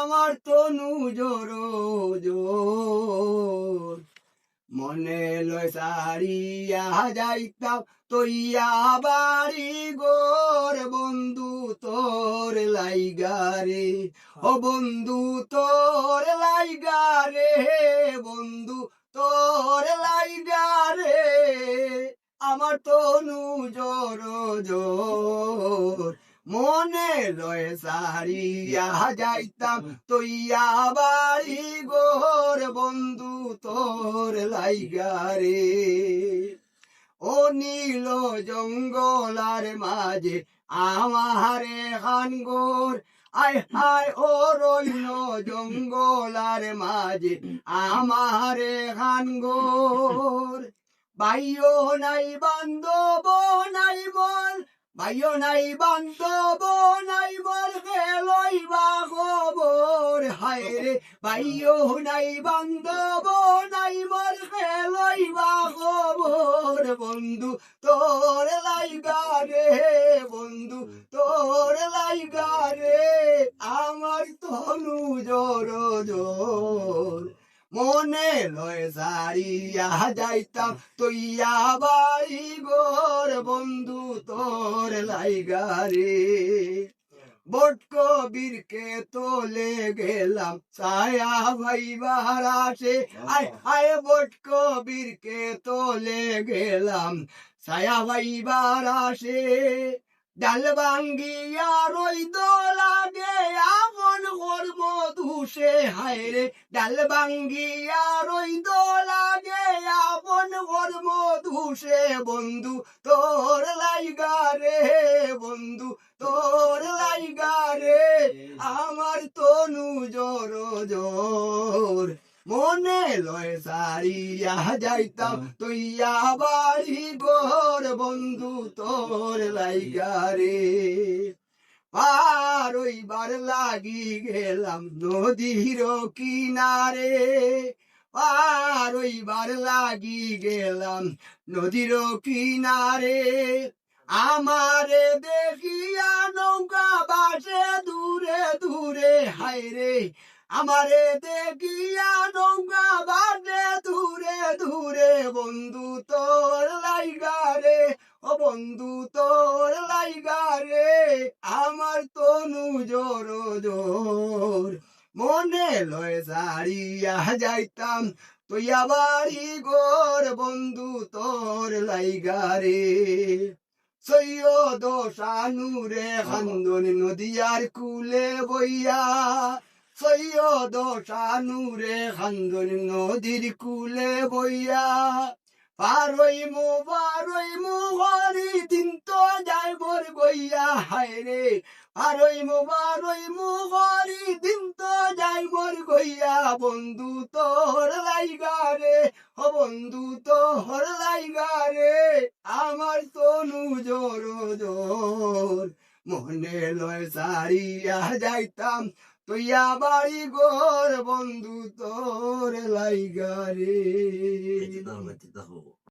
আমার তনু জোর জোর। মনে লয় সারিয়া যাইতাম তৈয়া বাড়ি গোর বন্ধু তোর লাইগারে ও বন্ধু তোর লাইগারে বন্ধু তোর লাইগারে আমার তনু জোর জোর। মনে লয় সারিয়া যাইতাম তৈয়া বাড়ি গোর বন্ধু তোর লাইগারে ও নীল জঙ্গলার মাঝে আমারে হানগোর আয় হায় ও রইল জঙ্গলার মাঝে আমারে হানগোর বাইও নাই নাই বাইও নাই বান্ধব, নাই বল গেলই বা খবর হায় রে বাইও নাই বান্ধব, নাই বল গেলই বা খবর বন্ধু তোর লাইগা রে বন্ধু তোর লাইগা রে সারিয়া যাইতাম তৈয়া বাড়ি গোর বন্ধু তোর লাইগা রে বট কবিরকে তোলে গেলাম ছায়া ভাইবার আসে আয় আয় বট কবিরকে তোলে গেলাম ছায়া ভাইবার আসে ডাল ভাঙ্গিয়া রইদ লাগে, আপন কর্ম দুষে হায় রে। ডাল ভাঙ্গিয়া রইদ লাগে, আপন কর্ম দুষে। বন্ধু, তোর লাইগা রে, বন্ধু, তোর লাইগা আমার তনু জোর জোর। মনে লয় সারিয়া যাইতাম। তুইয়া বাড়ি গোর বন্ধু তোর লাইগা রে। পার ওইবার লাগি গেলাম নদীর কিনারে। পার ওইবার লাগি গেলাম নদীর কিনারে। আমারে দেখিয়া নৌকা বাসে দূরে দূরে হায় রে আমারে দেখিয়া নৌকা বাসে দূরে দূরে। বন্ধু তোর লাইগা রে ও বন্ধু তোর লাইগা রে। আমার তনু জোর জোর। মনে লয় সারিয়া যাইতাম তুইয়া বাড়ি গোর। বন্ধু তোর লাইগা রে। সৈয়দ শানুরে খান্দন নদিয়ার কুলে বইয়া সৈয়দ খান্দন নদীর কুলে বইয়া। পারই মো পারই মো, হরি দিন তো যাই মোর গইয়া হায় রে, পারই মো পারই মো, হরি দিন তো যাই মোর গইয়া বন্ধু তোর লাইগা রে, ও বন্ধু তোর লাইগা রে, আমার তনু জোর জোর। মনে লয় সারিয়া যাইতাম তুইয়া বাড়ি গোর বন্ধু তোর লাইগা রে Medida, medida, ho.